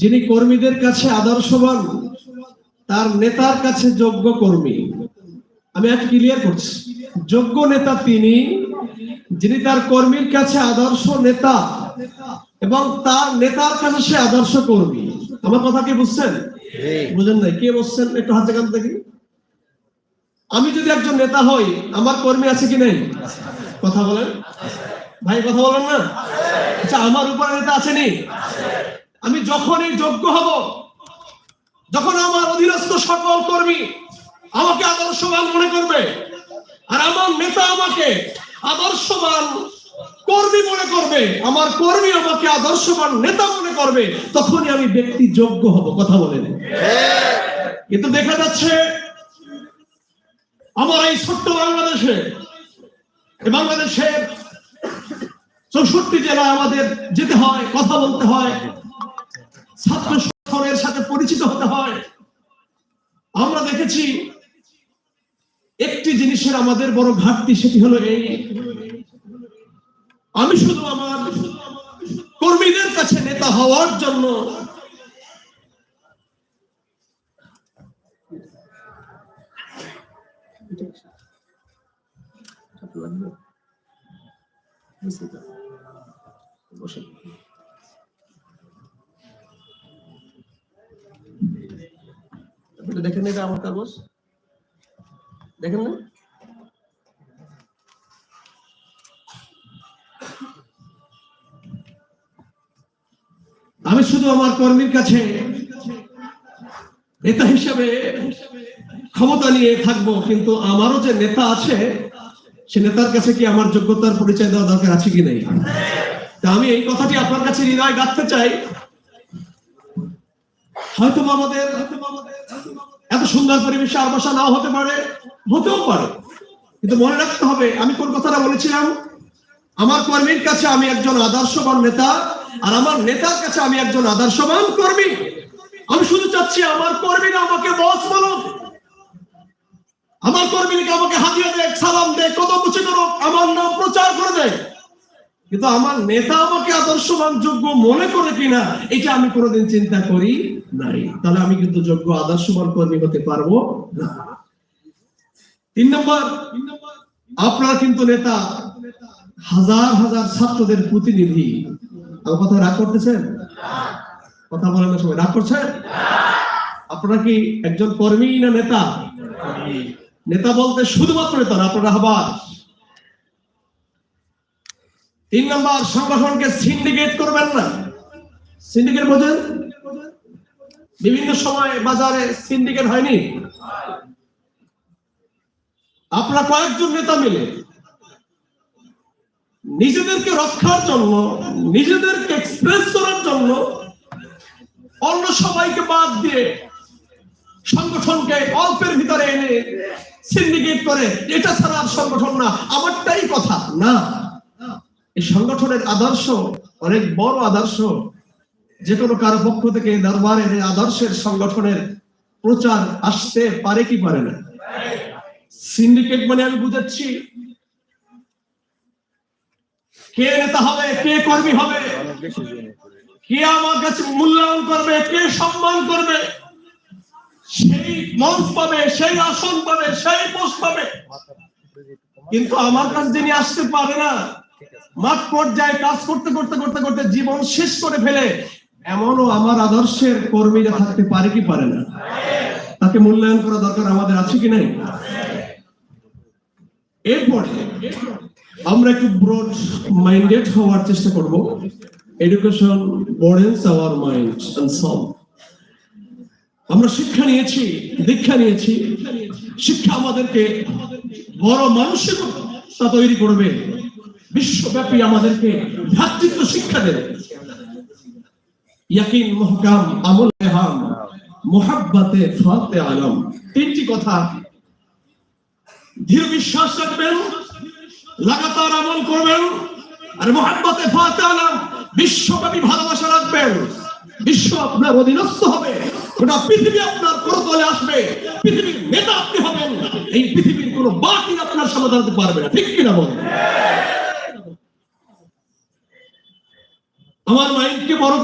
যিনি কর্মীদের কাছে আদর্শবান, তার নেতার কাছে যোগ্য কর্মী। আমি এক ক্লিয়ার করছি। যোগ্য নেতা তিনি, যিনি তার কর্মীর কাছে আদর্শ নেতা এবং তার নেতার কাছে সে আদর্শ কর্মী। আমার কথা কি বুঝছেন? বুঝেন নাই। কে বলছেন একটু হাতে কান দেখি। আমি যদি একজন নেতা হই, আমার কর্মী আছে কি নেই? কথা বলেন। ভাই, কথা বলেন না? আচ্ছা আমার উপরে নেতা আছে নি? আমি যখনই যোগ্য হব, যখন আমার অধীনস্থ সকল কর্মী আমাকে আদর্শবান মনে করবে, আর আমার নেতা আমাকে আদর্শবান কর্মী মনে করবে, আমার কর্মী আমাকে আদর্শবান নেতা মনে করবে, তখনই আমি ব্যক্তি যোগ্য হব, কথা বলেন কিন্তু দেখা যাচ্ছে, আমার এই ছোট্ট বাংলাদেশে বাংলাদেশের চৌষট্টি জেলা আমাদের যেতে হয়, কথা বলতে হয়। ছাত্র সংগঠনের সাথে পরিচিত হতে হয়। আমরা দেখেছি একটি জিনিসের আমাদের বড় ঘাটতি, সেটি হলো এই। আমি শুধু আমার কর্মীদের কাছে নেতা হওয়ার জন্য বসে। আপনি দেখেন এটা আমার কাগজ। দেখেন না? আমি শুধু আমার কর্মীর কাছে নেতা হিসাবে ক্ষমতা নিয়ে থাকব, কিন্তু আমারও যে নেতা আছে, সে নেতার কাছে কি আমার যোগ্যতার পরিচয় দেওয়া দরকার আছে কি নেই? তা আমি এই কথাটি আপনার কাছে হৃদয় গাঁথতে চাই। হয়তো আমাদের এত সুন্দর পরিবেশে আবাসা নাও হতে পারে, হতেও পারে। কিন্তু মনে রাখতে হবে, আমি কোন কথাটা বলেছিলাম? আমার কর্মীর কাছে আমি একজন আদর্শবান নেতা, আর আমার নেতার কাছে আমি একজন আদর্শবান কর্মী। আমি শুধু চাচ্ছি আমার কর্মীরা আমাকে বস বলুক। আমার কর্মীকে আমাকে হাতিয়ে দেয় সালাম দেয় কত কিছু করুক, আমার নাম প্রচার করে দেয় কিন্তু আমার নেতা আমাকে আদর্শবান, যোগ্য মনে করে কিনা, এটা আমি কোনোদিন চিন্তা করি নাই। তাহলে আমি কিন্তু যোগ্য, আদর্শবান কর্মী হতে পারব না। তিন নম্বর, আপনারা কিন্তু নেতা, হাজার হাজার ছাত্রদের প্রতিনিধি। আমার কথা রাগ করতেছেন? কথা না সবাই, রাগ করছেন? আপনারা কি একজন কর্মী না নেতা? নেতা বলতে শুধুমাত্র নেতা আপনারা আবার তিন নম্বর, সংগঠনকে সিন্ডিকেট করবেন না। সিন্ডিকেট বোঝেন? বিভিন্ন সময় বাজারে সিন্ডিকেট হয়নি? আপনারা কয়েকজন নেতা মিলে নিজেদেরকে রক্ষার জন্য, নিজেদেরকে এক্সপ্রেস করার জন্য অন্য সবাইকে বাদ দিয়ে সংগঠনকে অল্পের ভিতরে এনে সিন্ডিকেট করে। এটা ছাড়া আর সংগঠন না, আমারটাই কথা, না। এই সংগঠনের আদর্শ, অনেক বড় আদর্শ যে কোনো কারও পক্ষ থেকে দরবারের আদর্শের সংগঠনের প্রচার আসতে পারে কি পারে না? সিন্ডিকেট মানে আমি বুঝাচ্ছি। কে নেতা হবে, কে কর্মী হবে, কে আমার কাছে মূল্যায়ন করবে, কে সম্মান করবে, সেই মঞ্চ পাবে, সেই আসন পাবে, সেই পোস্ট পাবে। কিন্তু আমার কাছে যিনি আসতে পারে না মাঠ পর্যায়ে কাজ করতে করতে করতে করতে জীবন শেষ করে ফেলে এমনও আমার আদর্শের কর্মীরা থাকতে পারে কি পারে না? তাকে মূল্যায়ন করা দরকার আমাদের আছে কি নাই? এরপরে আমরা একটু ব্রড মাইন্ডেড হওয়ার চেষ্টা করব। Education burdens our mind and solve আমরা শিক্ষা নিয়েছি, দীক্ষা নিয়েছি। শিক্ষা আমাদেরকে বড় মানসিকতা তৈরি করবে। বিশ্বব্যাপী আমাদেরকে ভ্রাতৃত্ব শিক্ষা দেবে। ইয়াকিন, মহকাম, আমল এহাম মোহাব্বাতে ফাতে আলম। তিনটি কথা। দৃঢ় বিশ্বাস রাখবেন, লাগাতার আমল করবেন, আর ফাতে আলম, বিশ্বব্যাপী ভালোবাসা রাখবেন। বিশ্ব আপনার অধীনস্থ হবে, গোটা পৃথিবী আপনার করতলে আসবে, পৃথিবীর নেতা আপনি হবেন, এই পৃথিবীর কোনো বাকি আপনার সমাধান পারবে না, ঠিক কিনা বলেন? আমার মাইন্ডকে বড়